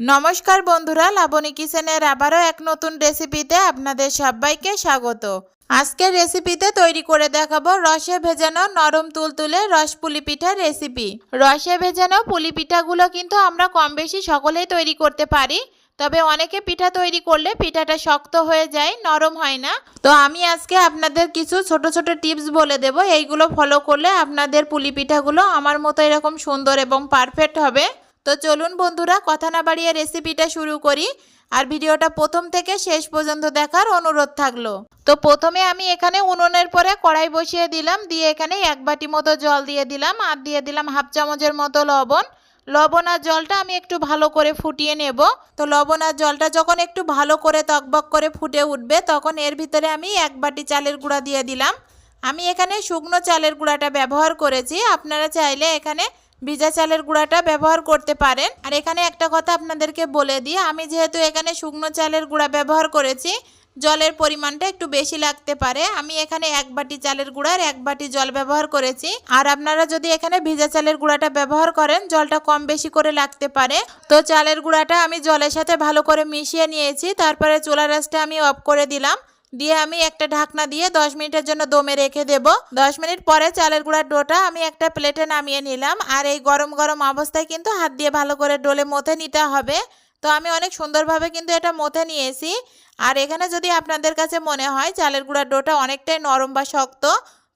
নমস্কার বন্ধুরা, লাবণী কিচেনের আবারও এক নতুন রেসিপিতে আপনাদের সবাইকে স্বাগত। আজকের রেসিপিতে তৈরি করে দেখাবো রসে ভেজানো নরম তুলতুলে রস পুলি পিঠার রেসিপি। রসে ভেজানো পুলি পিঠাগুলো কিন্তু আমরা কম বেশি সকলেই তৈরি করতে পারি, তবে অনেকে পিঠা তৈরি করলে পিঠাটা শক্ত হয়ে যায়, নরম হয় না। তো আমি আজকে আপনাদের কিছু ছোট ছোট টিপস বলে দেব, এইগুলো ফলো করলে আপনাদের পুলি পিঠাগুলো আমার মতো এরকম সুন্দর এবং পারফেক্ট হবে। তো চলুন বন্ধুরা, কথা না বাড়িয়ে রেসিপিটা শুরু করি। আর ভিডিওটা প্রথম থেকে শেষ পর্যন্ত দেখার অনুরোধ থাকল। তো প্রথমে আমি এখানে উনুনের পরে কড়াই বসিয়ে দিলাম, দিয়ে এখানে এক বাটি মতো জল দিয়ে দিলাম, আর দিয়ে দিলাম হাফ চামচের মতো লবণ। লবণ আর জলটা আমি একটু ভালো করে ফুটিয়ে নেব। তো লবণ আর জলটা যখন একটু ভালো করে তকবক করে ফুটে উঠবে, তখন এর ভিতরে আমি এক বাটি চালের গুঁড়া দিয়ে দিলাম। আমি এখানে শুকনো চালের গুঁড়াটা ব্যবহার করেছি। আপনারা চাইলে এখানে ভিজা চালের গুঁড়াটা ব্যবহার করতে পারেন। আর এখানে একটা কথা আপনাদেরকে বলে দিই, আমি যেহেতু এখানে শুকনো চালের গুঁড়া ব্যবহার করেছি, জলের পরিমাণটা একটু বেশি লাগতে পারে। আমি এখানে এক বাটি চালের গুঁড়ার এক বাটি জল ব্যবহার করেছি। আর আপনারা যদি এখানে ভিজা চালের গুঁড়াটা ব্যবহার করেন, জলটা কম বেশি করে লাগতে পারে। তো চালের গুঁড়াটা আমি জলের সাথে ভালো করে মিশিয়ে নিয়েছি, তারপরে চুলা রাসটা আমি অফ করে দিলাম। দিয়ে আমি একটা ঢাকনা দিয়ে দশ মিনিটের জন্য দমে রেখে দেব। দশ মিনিট পরে চালের গুঁড়ার ডোটা আমি একটা প্লেটে নামিয়ে নিলাম। আর এই গরম গরম অবস্থায় কিন্তু হাত দিয়ে ভালো করে ডোলে মথে নিতে হবে। তো আমি অনেক সুন্দরভাবে কিন্তু এটা মথে নিয়েছি। আর এখানে যদি আপনাদের কাছে মনে হয় চালের গুঁড়ার ডোটা অনেকটাই নরম বা শক্ত,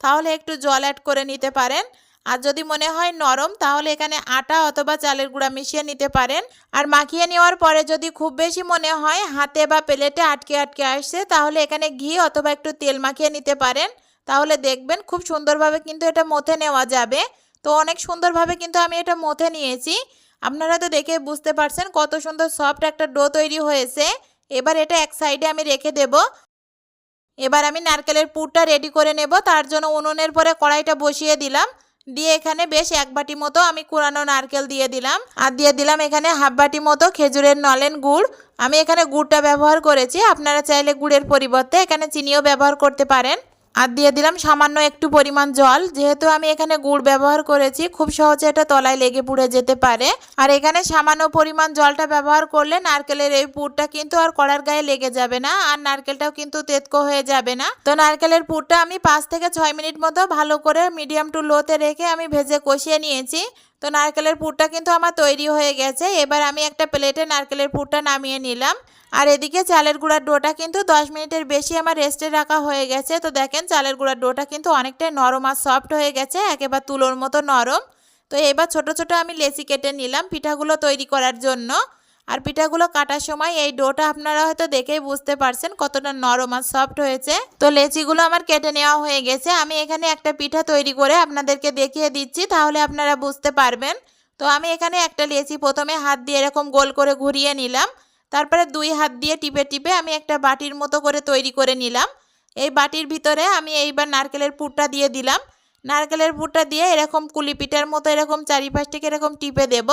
তাহলে একটু জল অ্যাড করে নিতে পারেন। আর যদি মনে হয় নরম, তাহলে এখানে আটা অথবা চালের গুঁড়া মিশিয়ে নিতে পারেন। আর মাখিয়ে নেওয়ার পরে যদি খুব বেশি মনে হয় হাতে বা প্লেটে আটকে আটকে আসছে, তাহলে এখানে ঘি অথবা একটু তেল মাখিয়ে নিতে পারেন। তাহলে দেখবেন খুব সুন্দরভাবে কিন্তু এটা মথে নেওয়া যাবে। তো অনেক সুন্দরভাবে কিন্তু আমি এটা মথে নিয়েছি। আপনারা তো দেখে বুঝতে পারছেন কত সুন্দর সফট একটা ডো তৈরি হয়েছে। এবার এটা এক সাইডে আমি রেখে দেব। এবার আমি নারকেলের পুরটা রেডি করে নেব। তার জন্য উনুনের পরে কড়াইটা বসিয়ে দিলাম। দিয়ে এখানে বেশ এক বাটি মতো আমি কুরানো নারকেল দিয়ে দিলাম। আর দিয়ে দিলাম এখানে হাফ বাটি মতো খেজুরের নলেন গুড়। আমি এখানে গুড়টা ব্যবহার করেছি, আপনারা চাইলে গুড়ের পরিবর্তে এখানে চিনিও ব্যবহার করতে পারেন। আর দিয়ে দিলাম সামান্য একটু পরিমাণ জল। যেহেতু আমি এখানে গুড় ব্যবহার করেছি, খুব সহজে এটা তলায় লেগে পুড়ে যেতে পারে। আর এখানে সামান্য পরিমাণ জলটা ব্যবহার করলে নারকেলের এই পুরটা কিন্তু আর কড়ার গায়ে লেগে যাবে না, আর নারকেলটাও কিন্তু তেতকো হয়ে যাবে না। তো নারকেলের পুরটা আমি পাঁচ থেকে ছয় মিনিট মতো ভালো করে মিডিয়াম টু লোতে রেখে আমি ভেজে কষিয়ে নিয়েছি। তো নারকেলের পুরটা কিন্তু আমার তৈরি হয়ে গেছে। এবার আমি একটা প্লেটে নারকেলের পুরটা নামিয়ে নিলাম। আর এদিকে চালের গুঁড়ার ডোটা কিন্তু দশ মিনিটের বেশি আমার রেস্টে রাখা হয়ে গেছে। তো দেখেন চালের গুঁড়ার ডোটা কিন্তু অনেকটাই নরম আর সফট হয়ে গেছে, একেবারে তুলোর মতো নরম। তো এবার ছোট ছোট আমি লেচি কেটে নিলাম পিঠাগুলো তৈরি করার জন্য। আর পিঠাগুলো কাটার সময় এই ডোটা আপনারা হয়তো দেখেই বুঝতে পারছেন কতটা নরম আর সফট হয়েছে। তো লেচিগুলো আমার কেটে নেওয়া হয়ে গেছে। আমি এখানে একটা পিঠা তৈরি করে আপনাদেরকে দেখিয়ে দিচ্ছি, তাহলে আপনারা বুঝতে পারবেন। তো আমি এখানে একটা লেচি প্রথমে হাত দিয়ে এরকম গোল করে ঘুরিয়ে নিলাম। তারপরে দুই হাত দিয়ে টিপে টিপে আমি একটা বাটির মতো করে তৈরি করে নিলাম। এই বাটির ভিতরে আমি এইবার নারকেলের পুরটা দিয়ে দিলাম। নারকেলের পুরটা দিয়ে এরকম কুলি পিঠার মতো এরকম চারিপাশ থেকে এরকম টিপে দেব।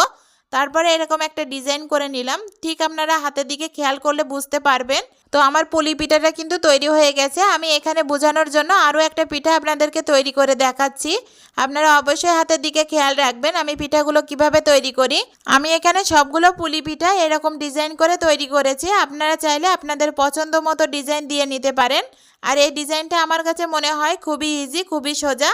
তারপরে এরকম একটা ডিজাইন করে নিলাম। ঠিক আপনারা হাতের দিকে খেয়াল করলে বুঝতে পারবেন। তো আমার পুলি পিঠাটা কিন্তু তৈরি হয়ে গেছে। আমি এখানে বোঝানোর জন্য আরও একটা পিঠা আপনাদেরকে তৈরি করে দেখাচ্ছি। আপনারা অবশ্যই হাতের দিকে খেয়াল রাখবেন আমি পিঠাগুলো কীভাবে তৈরি করি। আমি এখানে সবগুলো পুলি পিঠা এরকম ডিজাইন করে তৈরি করেছি। আপনারা চাইলে আপনাদের পছন্দ মতো ডিজাইন দিয়ে নিতে পারেন। আর এই ডিজাইনটা আমার কাছে মনে হয় খুবই ইজি খুবই সোজা।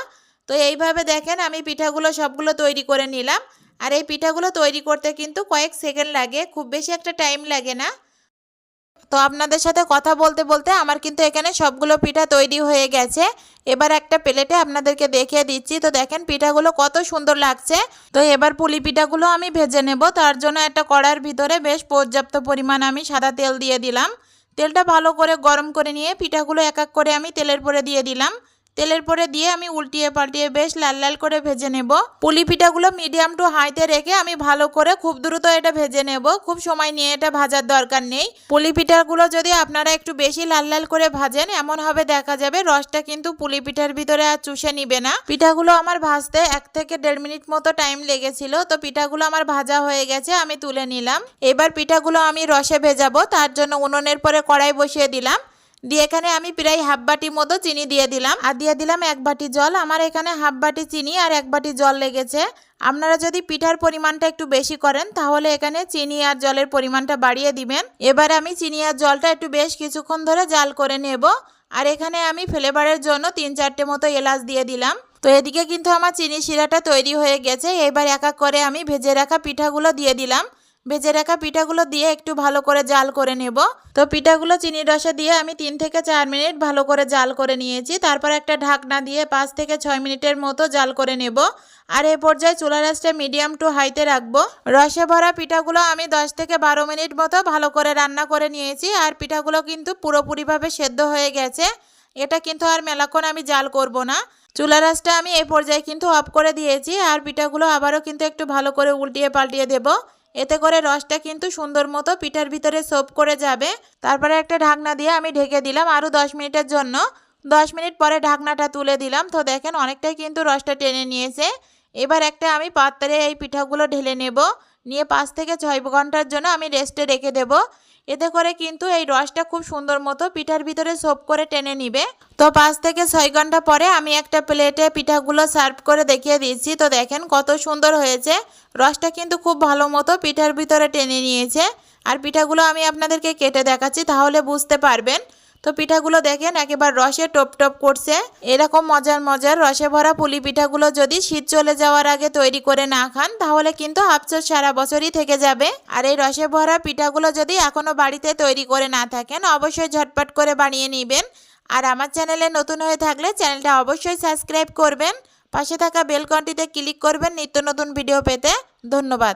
তো এইভাবে দেখেন আমি পিঠাগুলো সবগুলো তৈরি করে নিলাম। আর এই পিঠাগুলো তৈরি করতে কিন্তু কয়েক সেকেন্ড লাগে, খুব বেশি একটা টাইম লাগে না। তো আপনাদের সাথে কথা বলতে বলতে আমার কিন্তু এখানে সবগুলো পিঠা তৈরি হয়ে গেছে। এবার একটা প্লেটে আপনাদেরকে দেখিয়ে দিচ্ছি। তো দেখেন পিঠাগুলো কত সুন্দর লাগছে। তো এবার পুলি পিঠাগুলো আমি ভেজে নেব। তার জন্য একটা কড়ার ভিতরে বেশ পর্যাপ্ত পরিমাণ আমি সাদা তেল দিয়ে দিলাম। তেলটা ভালো করে গরম করে নিয়ে পিঠাগুলো এক এক করে আমি তেলের পরে দিয়ে দিলাম। তেলের পরে দিয়ে আমি উল্টিয়ে পাল্টিয়ে বেশ লাল লাল করে ভেজে নেব। পুলি পিঠাগুলো মিডিয়াম টু হাইতে রেখে আমি ভালো করে খুব দ্রুত এটা ভেজে নেব। খুব সময় নিয়ে এটা ভাজার দরকার নেই। পুলি পিঠাগুলো যদি আপনারা একটু বেশি লাল লাল করে ভাজেন, এমন হবে দেখা যাবে রসটা কিন্তু পুলি পিঠার ভিতরে আর চুষে নিবে না। পিঠাগুলো আমার ভাজতে এক থেকে দেড় মিনিট মতো টাইম লেগেছিল, তো পিঠাগুলো আমার ভাজা হয়ে গেছে, আমি তুলে নিলাম। এবার পিঠাগুলো আমি রসে ভেজাবো, তার জন্য উনুনের পরে কড়াই বসিয়ে দিলাম। দিয়ে এখানে আমি প্রায় হাফ বাটি মতো চিনি দিয়ে দিলাম। আর দিয়ে দিলাম এক বাটি জল। আমার এখানে হাফ বাটি চিনি আর এক বাটি জল লেগেছে। আপনারা যদি পিঠার পরিমাণটা একটু বেশি করেন, তাহলে এখানে চিনি আর জলের পরিমাণটা বাড়িয়ে দিবেন। এবার আমি চিনি আর জলটা একটু বেশ কিছুক্ষণ ধরে জাল করে নেব। আর এখানে আমি ফ্লেভারের জন্য তিন চারটে মতো এলাচ দিয়ে দিলাম। তো এদিকে কিন্তু আমার চিনি শিরাটা তৈরি হয়ে গেছে। এবার এক করে আমি ভেজে রাখা পিঠাগুলো দিয়ে দিলাম। ভেজে রাখা পিঠাগুলো দিয়ে একটু ভালো করে জাল করে নেব। তো পিঠাগুলো চিনির রসে দিয়ে আমি তিন থেকে চার মিনিট ভালো করে জাল করে নিয়েছি। তারপর একটা ঢাকনা দিয়ে পাঁচ থেকে ছয় মিনিটের মতো জাল করে নেব। আর এ পর্যায়ে চুলা রাসটা মিডিয়াম টু হাইতে রাখব। রসে ভরা পিঠাগুলো আমি দশ থেকে বারো মিনিট মতো ভালো করে রান্না করে নিয়েছি। আর পিঠাগুলো কিন্তু পুরোপুরিভাবে সেদ্ধ হয়ে গেছে। এটা কিন্তু আর মেলাক্ষণ আমি জাল করব না। চুলা রাসটা আমি এই পর্যায়ে কিন্তু অফ করে দিয়েছি। আর পিঠাগুলো আবারও কিন্তু একটু ভালো করে উল্টিয়ে পাল্টিয়ে দেব। এতে করে রসটা কিন্তু সুন্দর মতো পিঠার ভিতরে সোপ করে যাবে। তারপরে একটা ঢাকনা দিয়ে আমি ঢেকে দিলাম আরও দশ মিনিটের জন্য। দশ মিনিট পরে ঢাকনাটা তুলে দিলাম। তো দেখেন অনেকটাই কিন্তু রসটা টেনে নিয়েছে। এবার একটা আমি পাত্রে এই পিঠাগুলো ঢেলে নেব। নিয়ে পাঁচ থেকে ছয় ঘণ্টার জন্য আমি রেস্টে রেখে দেব। এতে করে কিন্তু এই রসটা খুব সুন্দর মতো পিঠার ভিতরে সোপ করে টেনে নিবে। তো পাঁচ থেকে ছয় ঘণ্টা পরে আমি একটা প্লেটে পিঠাগুলো সার্ভ করে দেখিয়ে দিচ্ছি। তো দেখেন কত সুন্দর হয়েছে। রসটা কিন্তু খুব ভালো মতো পিঠার ভিতরে টেনে নিয়েছে। আর পিঠাগুলো আমি আপনাদেরকে কেটে দেখাচ্ছি, তাহলে বুঝতে পারবেন। তো পিঠাগুলো দেখেন, একেবারে রসে টপ টপ করছে। এরকম মজার মজার রসে ভরা পুলি পিঠাগুলো যদি শীত চলে যাওয়ার আগে তৈরি করে না খান, তাহলে কিন্তু আফসোস সারা বছরই থেকে যাবে। আর এই রসে ভরা পিঠাগুলো যদি এখনও বাড়িতে তৈরি করে না থাকেন, অবশ্যই ঝটপট করে বানিয়ে নেবেন। আর আমার চ্যানেলে নতুন হয়ে থাকলে চ্যানেলটা অবশ্যই সাবস্ক্রাইব করবেন। পাশে থাকা বেলকনটিতে ক্লিক করবেন নিত্য নতুন ভিডিও পেতে। ধন্যবাদ।